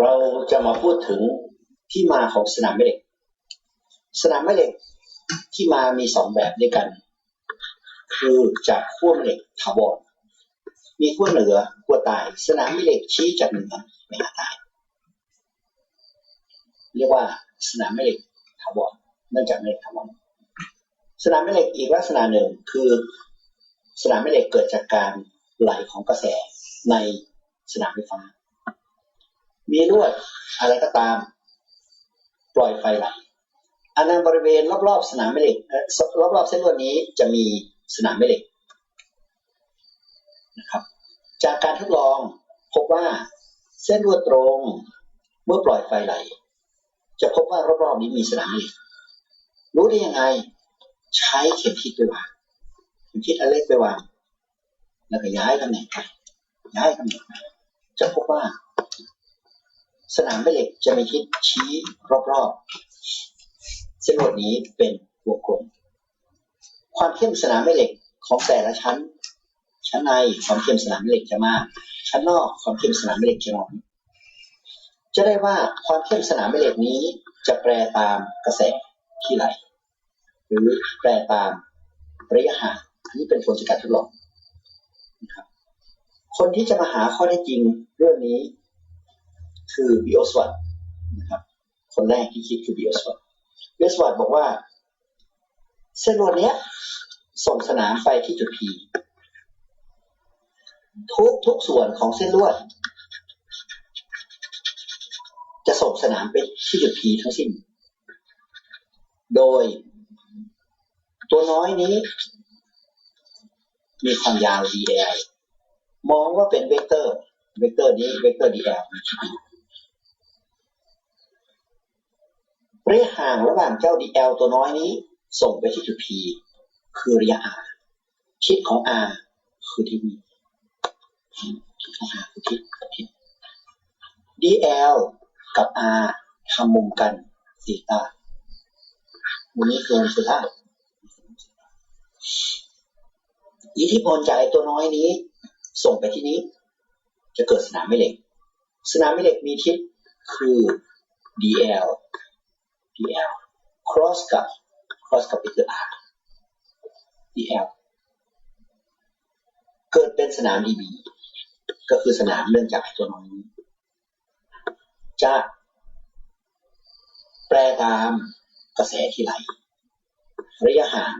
เราจะมาพูดถึงที่มาของสนามแม่เหล็ก สนามแม่เหล็กที่มามีสองแบบด้วยกัน คือจากขั้วแม่เหล็กถาวรมีขั้วเหนือขั้วใต้สนามแม่เหล็กชี้จากเหนือไปหาใต้เรียกว่าสนามแม่เหล็กถาวรเนื่องจากแม่เหล็กถาวรสนามแม่เหล็กอีกลักษณะหนึ่งคือ สนามแม่เหล็กเกิดจากการไหลของกระแสในสนามไฟฟ้า มีลวดอะไรก็ตาม ปล่อยไฟไหลอันนั้นบริเวณรอบๆสนามแม่เหล็กรอบๆเส้นลวดนี้จะมีสนามแม่เหล็กนะครับจากการทดลองพบว่าเส้นลวดตรงเมื่อปล่อยไฟไหล จะพบว่ารอบๆนี้มีสนามแม่เหล็กรู้ได้ยังไง ใช้เข็มทิศไปวางเข็มทิศอันเล็กไปวางแล้วก็ย้ายตำแหน่งไปย้ายตำแหน่งไปจะพบว่า สนามแม่เหล็กจะมีทิศชี้รอบๆเส้นวดนี้เป็นวงกลม ความเข้มสนามแม่เหล็กของแต่ละชั้น ชั้นในความเข้มสนามแม่เหล็กจะมาก ชั้นนอกความเข้มสนามแม่เหล็กจะน้อยจะได้ว่าความเข้มสนามแม่เหล็กนี้จะแปรตามกระแสที่ไหล หรือแปรตามระยะห่างอันนี้เป็นผลจากการทดลองนะครับคนที่จะมาหาข้อเท็จจริงเรื่องนี้ คือบิโอสวัตนะครับคนแรกที่คิดคือบิโอสวัตบิโอสวัตบอกว่าเส้นลวดเนี้ยส่งสนามไปที่จุด P ทุกทุกส่วนของเส้นลวด จะส่งสนามไปที่จุด P ทั้งสิ้น โดย ตัวน้อยนี้ มีความยาว dl มองว่าเป็นเวกเตอร์ เวกเตอร์นี้ เวกเตอร์ dl มีที่ ระยะห่างระหว่างเจ้า dl ตัวน้อยนี้ ส่งไปที่จุด p คือระยะ r ทิศของ r คือทิศนี้ทิศของ r คือทิศทิศ dl กับ r ทำมุมกันซีตามุมนี้คือมุมซีตาอิทธิพลจากไอตัวน้อยนี้ ส่งไปที่นี้ จะเกิดสนามแม่เหล็ก สนามแม่เหล็กมีทิศคือ dl dl cross กับ cross กับคือ r dl เกิดเป็นสนาม db ก็คือสนามเนื่องจากไอ้ตัวน้อยนี้จะแปรตามกระแสที่ไหล ระยะห่าง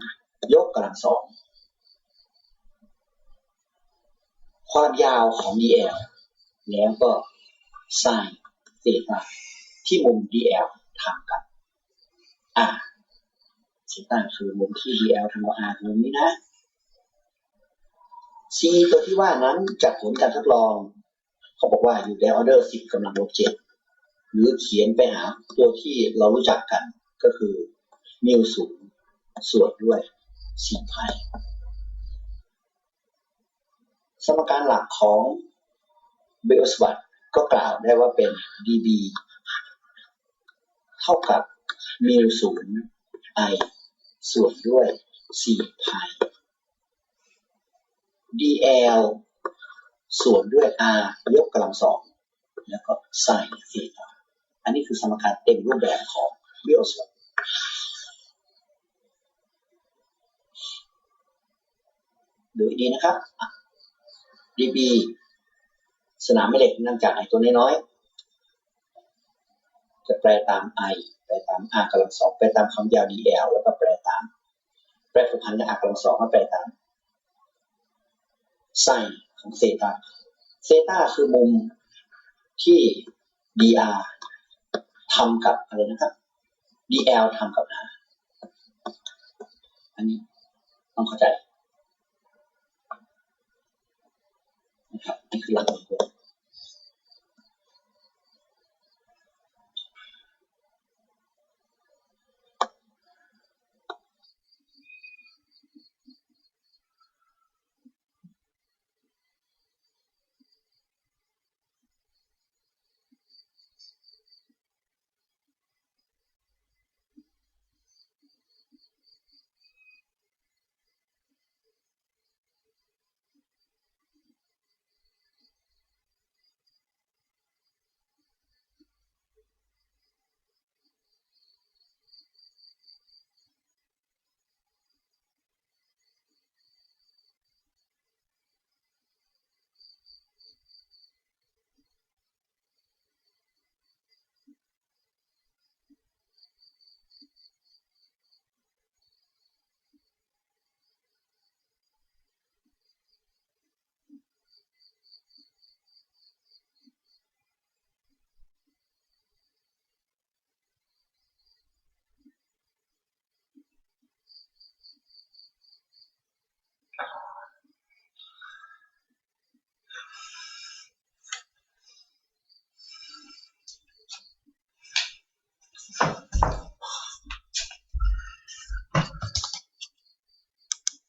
ยกกำลังสอง ความยาวของ dl แล้วก็ sin เซตาที่มุม dl ทำกับ r เซตาคือมุมที่ dl ทำกับ r คือมุมนี้นะ c ตัวที่ว่านั้นจากผลการทดลอง เขาบอกว่าอยู่ในออเดอร์10กำลังลบ7หรือเขียนไปหาตัวที่เรารู้จักกันก็คือมิวสูงส่วนด้วย4พายสมการหลักของเบลสวัตก็กล่าวได้ว่าเป็น dB เท่ากับ มิวศูนย์ i ส่วนด้วย4พาย dl ส่วนด้วย r ยกกำลังสองแล้วก็ไซน์เซตาอันนี้คือสมการเต็มรูปแบบของเบลสวัตดูดีนะครับ dB สนามแม่เหล็กเนื่องจากไอตัวน้อยๆ จะแปลตาม i แปลตาม r กำลังสองแปลตามคำยาว dl แล้วก็แปลตาม แปลผูกพันกับ r กำลังสองมาแปลตามไซน์ของเซตาเซตาคือมุมที่ dr ทำกับอะไรนะครับ dl ทำกับ r อันนี้ต้องเข้าใจนะครับนี่คือหลักของ